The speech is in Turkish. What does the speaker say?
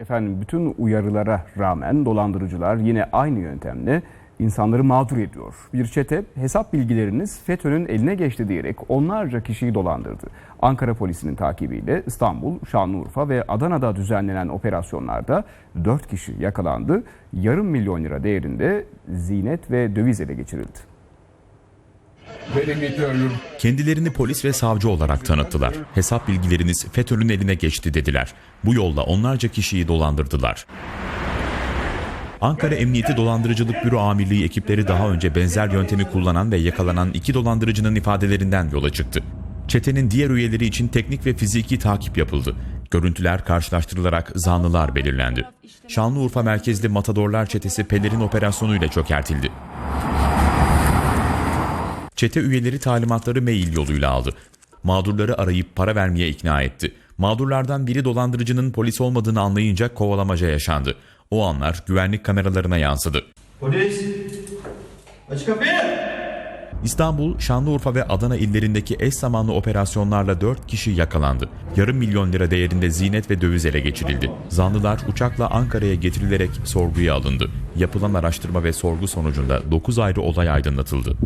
Efendim bütün uyarılara rağmen dolandırıcılar yine aynı yöntemle insanları mağdur ediyor. Bir çete hesap bilgileriniz FETÖ'nün eline geçti diyerek onlarca kişiyi dolandırdı. Ankara polisinin takibiyle İstanbul, Şanlıurfa ve Adana'da düzenlenen operasyonlarda 4 kişi yakalandı. Yarım milyon lira değerinde zinet ve döviz ele geçirildi. Kendilerini polis ve savcı olarak tanıttılar. Hesap bilgileriniz FETÖ'nün eline geçti dediler. Bu yolla onlarca kişiyi dolandırdılar. Ankara Emniyeti Dolandırıcılık Büro Amirliği ekipleri daha önce benzer yöntemi kullanan ve yakalanan iki dolandırıcının ifadelerinden yola çıktı. Çetenin diğer üyeleri için teknik ve fiziki takip yapıldı. Görüntüler karşılaştırılarak zanlılar belirlendi. Şanlıurfa merkezli Matadorlar Çetesi Pelerin operasyonuyla çökertildi. Çete üyeleri talimatları mail yoluyla aldı. Mağdurları arayıp para vermeye ikna etti. Mağdurlardan biri dolandırıcının polis olmadığını anlayınca kovalamaca yaşandı. O anlar güvenlik kameralarına yansıdı. Polis! Aç kapıyı! İstanbul, Şanlıurfa ve Adana illerindeki eş zamanlı operasyonlarla 4 kişi yakalandı. Yarım milyon lira değerinde zinet ve döviz ele geçirildi. Zanlılar uçakla Ankara'ya getirilerek sorguya alındı. Yapılan araştırma ve sorgu sonucunda 9 ayrı olay aydınlatıldı.